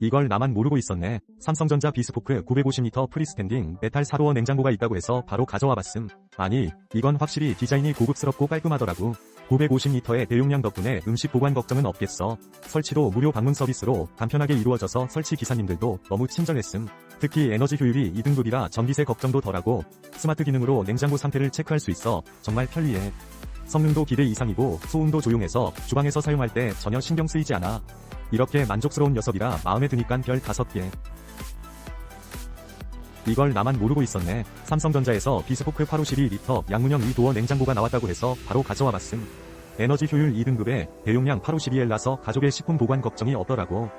이걸 나만 모르고 있었네. 삼성전자 비스포크 950L 프리스탠딩 메탈 4도어 냉장고가 있다고 해서 바로 가져와 봤음. 아니, 이건 확실히 디자인이 고급스럽고 깔끔하더라고. 950L의 대용량 덕분에 음식 보관 걱정은 없겠어. 설치도 무료 방문 서비스로 간편하게 이루어져서 설치 기사님들도 너무 친절했음. 특히 에너지 효율이 2등급이라 전기세 걱정도 덜하고 스마트 기능으로 냉장고 상태를 체크할 수 있어 정말 편리해. 성능도 기대 이상이고 소음도 조용해서 주방에서 사용할 때 전혀 신경 쓰이지 않아. 이렇게 만족스러운 녀석이라 마음에 드니깐 별 5개. 이걸 나만 모르고 있었네. 삼성전자에서 비스포크 852리터 양문형 2도어 냉장고가 나왔다고 해서 바로 가져와 봤음. 에너지 효율 2등급에 대용량 852L라서 가족의 식품 보관 걱정이 없더라고.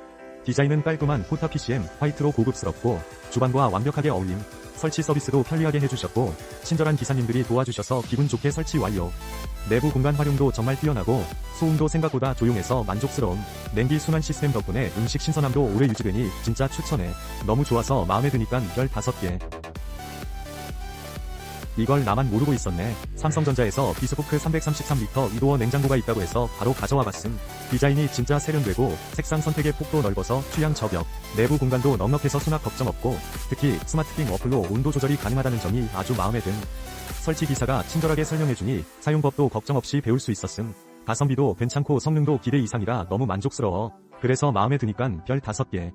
디자인은 깔끔한 포타 PCM 화이트로 고급스럽고 주방과 완벽하게 어울림. 설치 서비스도 편리하게 해주셨고 친절한 기사님들이 도와주셔서 기분 좋게 설치 완료. 내부 공간 활용도 정말 뛰어나고 소음도 생각보다 조용해서 만족스러움. 냉기 순환 시스템 덕분에 음식 신선함도 오래 유지되니 진짜 추천해. 너무 좋아서 마음에 드니깐 별 5개. 이걸 나만 모르고 있었네. 삼성전자에서 비스포크 333L 2도어 냉장고가 있다고 해서 바로 가져와 봤음. 디자인이 진짜 세련되고 색상 선택의 폭도 넓어서 취향 저격. 내부 공간도 넉넉해서 수납 걱정 없고 특히 스마트킹 어플로 온도 조절이 가능하다는 점이 아주 마음에 든. 설치 기사가 친절하게 설명해주니 사용법도 걱정 없이 배울 수 있었음. 가성비도 괜찮고 성능도 기대 이상이라 너무 만족스러워. 그래서 마음에 드니깐 별 5개.